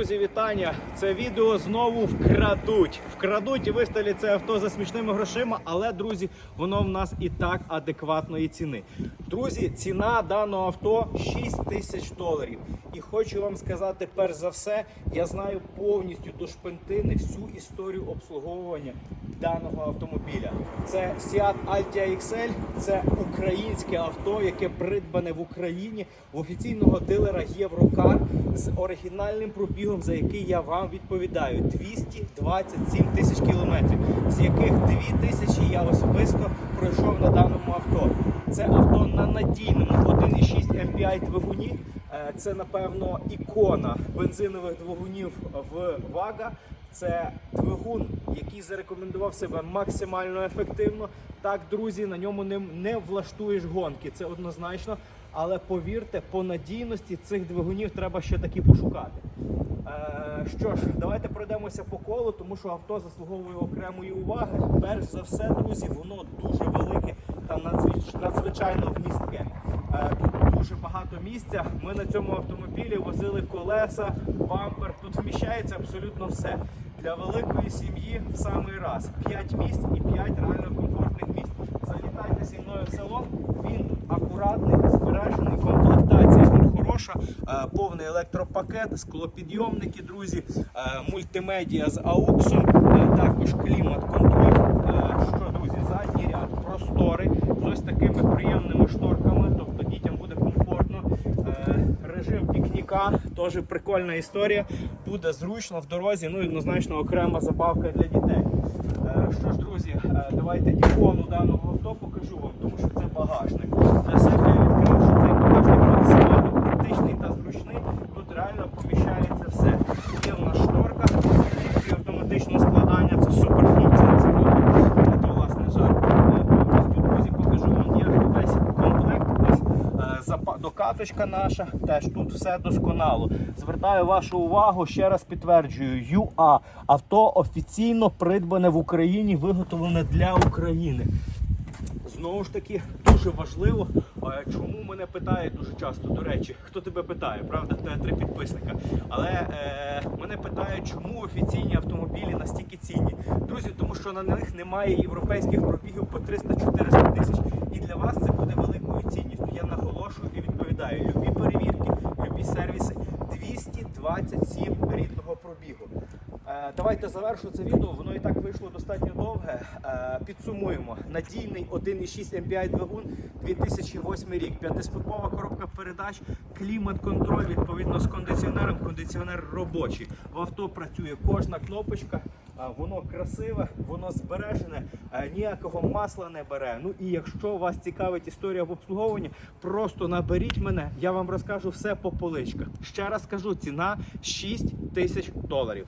Друзі, вітання! Це відео знову вкрадуть. Вкрадуть і виставлять це авто за смішними грошима, але, друзі, воно в нас і так адекватної ціни. Друзі, ціна даного авто 6 тисяч доларів. І хочу вам сказати, перш за все, я знаю повністю до шпентини всю історію обслуговування даного автомобіля. Це Seat Altia XL, це українське авто, яке придбане в Україні в офіційного дилера Єврокар з оригінальним пробігом, за який я вам відповідаю 227 тисяч кілометрів, з яких 2 тисячі я особисто пройшов на даному авто. Це авто на надійному 1,6 MPI двигуні. Е, Це напевно ікона бензинових двигунів в Вага. Це двигун, який зарекомендував себе максимально ефективно. Так, друзі, на ньому не, не влаштуєш гонки. Це однозначно. Але повірте, по надійності цих двигунів треба ще таки пошукати. Е, що ж, давайте пройдемося по колу, тому що авто заслуговує окремої уваги. Перш за все, друзі, воно дуже велике та надзвичайно вмістке. Е, Тут дуже багато місця. Ми на цьому автомобілі возили колеса, бампер. Тут вміщається абсолютно все. Для великої сім'ї в самий раз. 5 місць і 5 реально комфортних місць. Залітайте зі мною в салон. Він акуратний, збережений, комплектація хороша, е, повний електропакет, склопідйомники, друзі, е, мультимедіа з ауксом, е, також клімат-контроль. Що, друзі, задній ряд просторий з ось такими приємними шторками, тобто дітям буде комфортно. Режим пікніка, теж прикольна історія. Буде зручно в дорозі, ну і однозначно окрема забавка для дітей. Що ж, друзі, давайте ікону даного авто покажу вам, тому що це багажник. Для себе я відкрив, що цей багажник максимально практичний та зручний. Тут реально поміщається все. Є в нас шторка з функцією автоматичного складання. Це супер функція. Це робить. Це власне жарт. Е, Повністю, друзі, покажу вам є весь комплект. Ось е, запа- докаточка наша. Теж тут все досконало. Звертаю вашу увагу, ще раз підтверджую, ЮА авто офіційно придбане в Україні, виготовлене для України. Знову ж таки, дуже важливо, чому мене питають дуже часто, до речі, хто тебе питає, правда, те три підписника. Але е, мене питають, чому офіційні автомобілі настільки цінні. Друзі, тому що на них немає європейських пробігів по 300-400 тисяч. І для вас це буде великою цінністю. Я наголошую і відповідаю. Любі перевірки, любі сервіси 227 рідного пробігу. Е, Давайте завершу це відео. Воно і так вийшло достатньо довге. Е, Підсумуємо. Надійний 1,6 MPI двигун 2008 рік. П'ятиступова коробка передач, клімат-контроль відповідно з кондиціонером. Кондиціонер робочий. В авто працює кожна кнопочка. е, Воно красиве, воно збережене, ніякого масла не бере. Ну і якщо вас цікавить історія в обслуговуванні, просто наберіть мене, я вам розкажу все по поличках. Ще раз кажу, ціна 6 тисяч доларів.